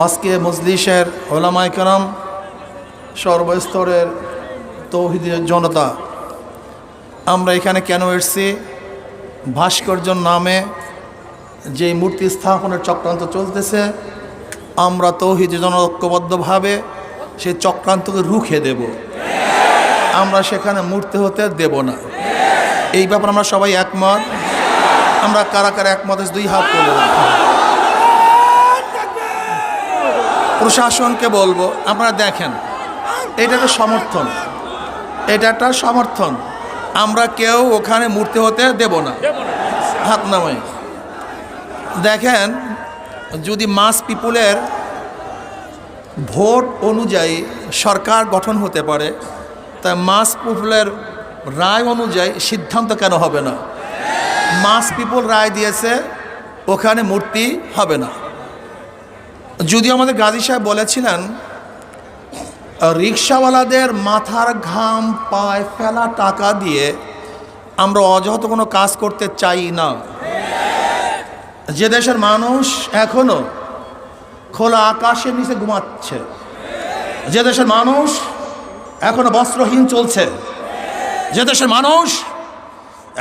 আজকে মজলিসের ওলামাই কালাম সর্বস্তরের তৌহিদের জনতা, আমরা এখানে কেন এসেছি? ভাস্কর্য নামে যে মূর্তি স্থাপনের চক্রান্ত চলতেছে, আমরা তৌহিদ জনঐক্যবদ্ধভাবে সেই চক্রান্তকে রুখে দেব। আমরা সেখানে মূর্তি হতে দেব না। এই ব্যাপারে আমরা সবাই একমত। আমরা কারা কারা একমত, দুই হাত তুলে রাখি। প্রশাসনকে বলব, আপনারা দেখেন, এটা একটা সমর্থন। এটা একটা সমর্থন। আমরা কেউ ওখানে মূর্তি হতে দেব না। হাত নামাই। দেখেন, যদি মাস পিপুলের ভোট অনুযায়ী সরকার গঠন হতে পারে তাই মাস পিপুলের রায় অনুযায়ী সিদ্ধান্ত কেন হবে না? মাস পিপুল রায় দিয়েছে, ওখানে মূর্তি হবে না। যদিও আমাদের গাজী সাহেব বলেছিলেন, রিক্সাওয়ালাদের মাথার ঘাম পায় ফেলা টাকা দিয়ে আমরা অযথ কোনো কাজ করতে চাই না। যে দেশের মানুষ এখনও খোলা আকাশের নিচে ঘুমাচ্ছে, যে দেশের মানুষ এখনও বস্ত্রহীন চলছে, যে দেশের মানুষ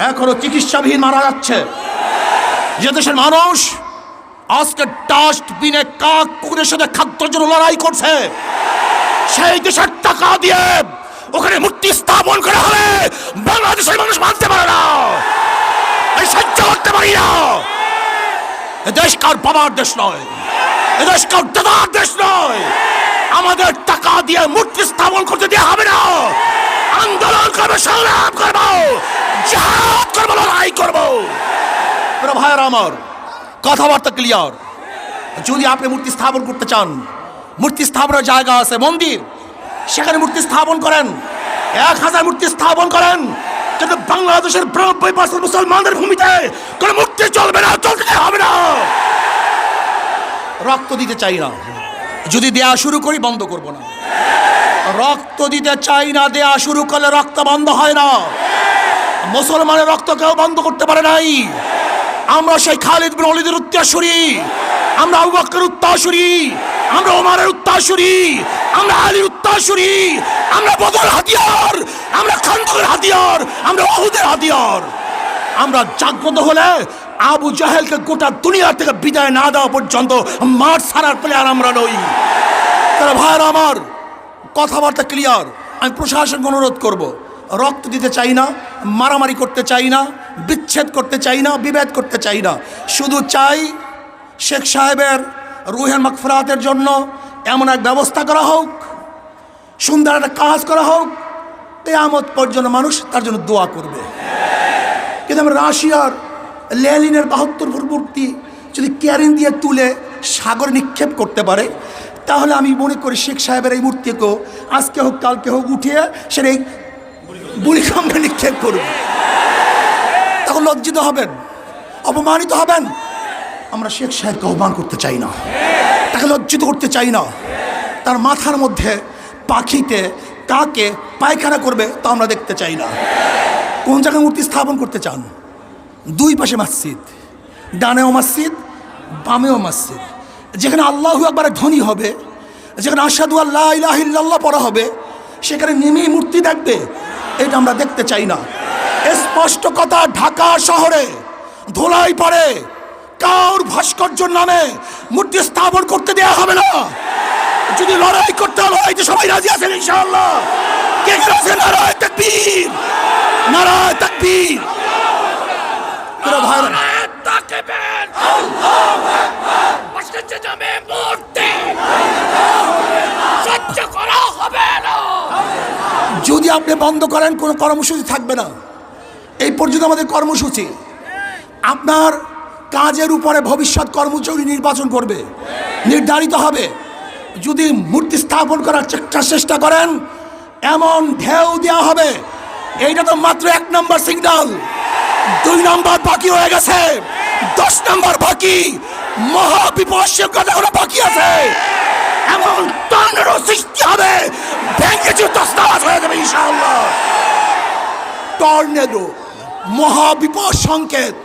এখনও চিকিৎসাবিহীন মারা যাচ্ছে, যে দেশের মানুষ আজকে ডাস্টবিনে কাক কুকুরের সাথে খাদ্যের জন্য লড়াই করছে। সেই দেশের টাকা দিয়ে ওখানে মূর্তি স্থাপন করা হবে বাংলাদেশের মানুষ মানতে পারে না। এই সহ্য করতে পারি না। দেশ কার বাবার দেশ নয়। দেশ কার দাদার দেশ নয়। আমাদের টাকা দিয়ে মূর্তি স্থাপন করতে দেওয়া হবে না। আন্দোলন করব, সংগ্রাম করব জাহাজ করব, লড়াই করব। ভাইয়ের আমার, কথাবার্তা ক্লিয়ার যদি আপনি মূর্তি স্থাপন করতে চান, মূর্তি স্থাপনের জায়গা আছে মন্দির, সেখানে মূর্তি স্থাপন করেন। এক হাজার মূর্তি স্থাপন করেন। কিন্তু বাংলাদেশের বিরানব্বই পার্সেন্ট মুসলমানদের ভূমিতে কোনো মূর্তি চলবে না, চলতে হবে না। রক্ত দিতে চাই না। যদি দেয়া শুরু করি, বন্ধ করব না। রক্ত দিতে চাই না, দেয়া শুরু করলে রক্ত বন্ধ হয় না। মুসলমানের রক্ত কেউ বন্ধ করতে পারে নাই। আমরা সেই খালিদ বিন অলিদের উত্তরসূরি। আমরা আবু বকরের উত্তরসূরি আমরা ওমারের উত্তরসূরি আমরা আলীর উত্তরসূরি আমরা বদর হাতিয়ার, আমরা খান্দকের হাতিয়ার, আমরা ওহুদের হাতিয়ার। আমরা জাগ্রত হলে আবু জাহেলকে গোটা দুনিয়া থেকে বিদায় না দেওয়া পর্যন্ত মাঠ ছাড়ার প্লেয়ার আমরা নই। তারা ভাইয়ের আমার, কথাবার্তা ক্লিয়ার আমি প্রশাসনকে অনুরোধ করব, রক্ত দিতে চাই না, মারামারি করতে চাই না, বিচ্ছেদ করতে চাই না, বিভেদ করতে চাই না। শুধু চাই শেখ সাহেবের রুহের মকফরাতের জন্য এমন এক ব্যবস্থা করা হোক, সুন্দর একটা কাজ করা হোক তেয়ামত পর্যন্ত মানুষ তার জন্য দোয়া করবে। কিন্তু আমরা রাশিয়ার লেলিনের বাহাত্তর মূর্তি যদি ক্যারিন দিয়ে তুলে সাগরে নিক্ষেপ করতে পারে, তাহলে আমি মনে করি শেখ সাহেবের এই মূর্তিকেও আজকে হোক, কালকে হোক উঠিয়ে সেটা এই বুড়িগঙ্গা নিক্ষেপ করবে। তখন লজ্জিত হবেন, অপমানিত হবেন। আমরা শেখ সাহেবকে আহ্বান করতে চাই না। তাকে লজ্জিত করতে চাই না। তার মাথার মধ্যে পাখিতে কাকে পায়খানা করবে তা আমরা দেখতে চাই না। কোন জায়গায় মূর্তি স্থাপন করতে চান? দুই পাশে মসজিদ। ডানেও মসজিদ, বামেও মসজিদ। যেখানে আল্লাহ একবারে ধনী হবে, যেখানে আসাদু আল্লাহ ইলাহ ইল্লাল্লাহ পড়া হবে, সেখানে নেমেই মূর্তি দেখবে, এটা আমরা দেখতে চাই না। স্পষ্ট কথা, ঢাকা শহরে ধোলাই পড়ে। কাউর ভাস্কর্যর নামে মূর্তি স্থাপন করতে দেওয়া হবে না। যদি লড়াই করতে হয় লড়াইতে সবাই রাজি আছেন ইনশাআল্লাহ। কে কে আছে নারায় তাকবীর। নারায় তাকবীর। প্রিয় ভাইরা তাকবেন ভাস্কর্য নামে মূর্তি। সহ্য করা হবে না। যদি আপনি বন্ধ করেন কোনো কর্মসূচি থাকবে না। এই পর্যন্ত আমাদের কর্মসূচি। আপনার কাজের উপরে ভবিষ্যৎ কর্মচারী নির্বাচন করবে। নির্ধারিত হবে। যদি মূর্তি স্থাপন করার চেষ্টা চেষ্টা করেন, এমন ঢেউ দেওয়া হবে। এইটা তো মাত্র এক নম্বর সিগন্যাল। দুই নম্বর বাকি হয়ে গেছে। দশ নম্বর বাকি। মহাবিপর্যের কথা বাকি আছে। এমন তন্দ্র সৃষ্টি হবে। ভেঙে যে তস্তাবাজ হয়ে যাবে ইনশাআল্লাহ। টর্নেডো মহাবিপদ সংকেত।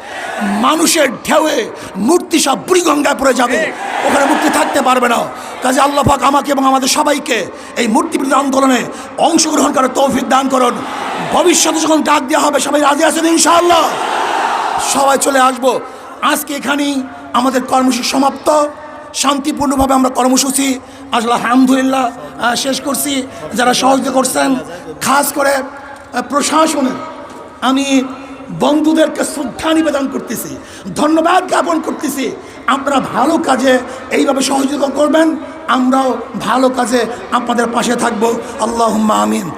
মানুষের ঢেউয়ে মূর্তি সব বুড়িগঙ্গায় পড়ে যাবে। ওখানে মূর্তি থাকতে পারবে না। কাজে আল্লাহ পাক আমাকে এবং আমাদের সবাইকে এই মূর্তি বিরোধী আন্দোলনে অংশগ্রহণ করার তৌফিক দান করুন। ভবিষ্যতে যখন ডাক দেওয়া হবে সবাই রাজি আছেন ইনশাআল্লাহ? সবাই চলে আসব। আজকে এখানেই আমাদের কর্মসূচি সমাপ্ত। শান্তিপূর্ণভাবে আমরা কর্মসূচি আসলে আলহামদুলিল্লাহ শেষ করছি। যারা সহযোগিতা করছেন খাস করে আহ, প্রশাসনের আমি বন্ধুদেরকে শ্রদ্ধা নিবেদন করতেছি, ধন্যবাদ জ্ঞাপন করতেছি। আপনারা ভালো কাজে এইভাবে সহযোগিতা করবেন, আমরাও ভালো কাজে আপনাদের পাশে থাকব। আল্লাহ আমিন।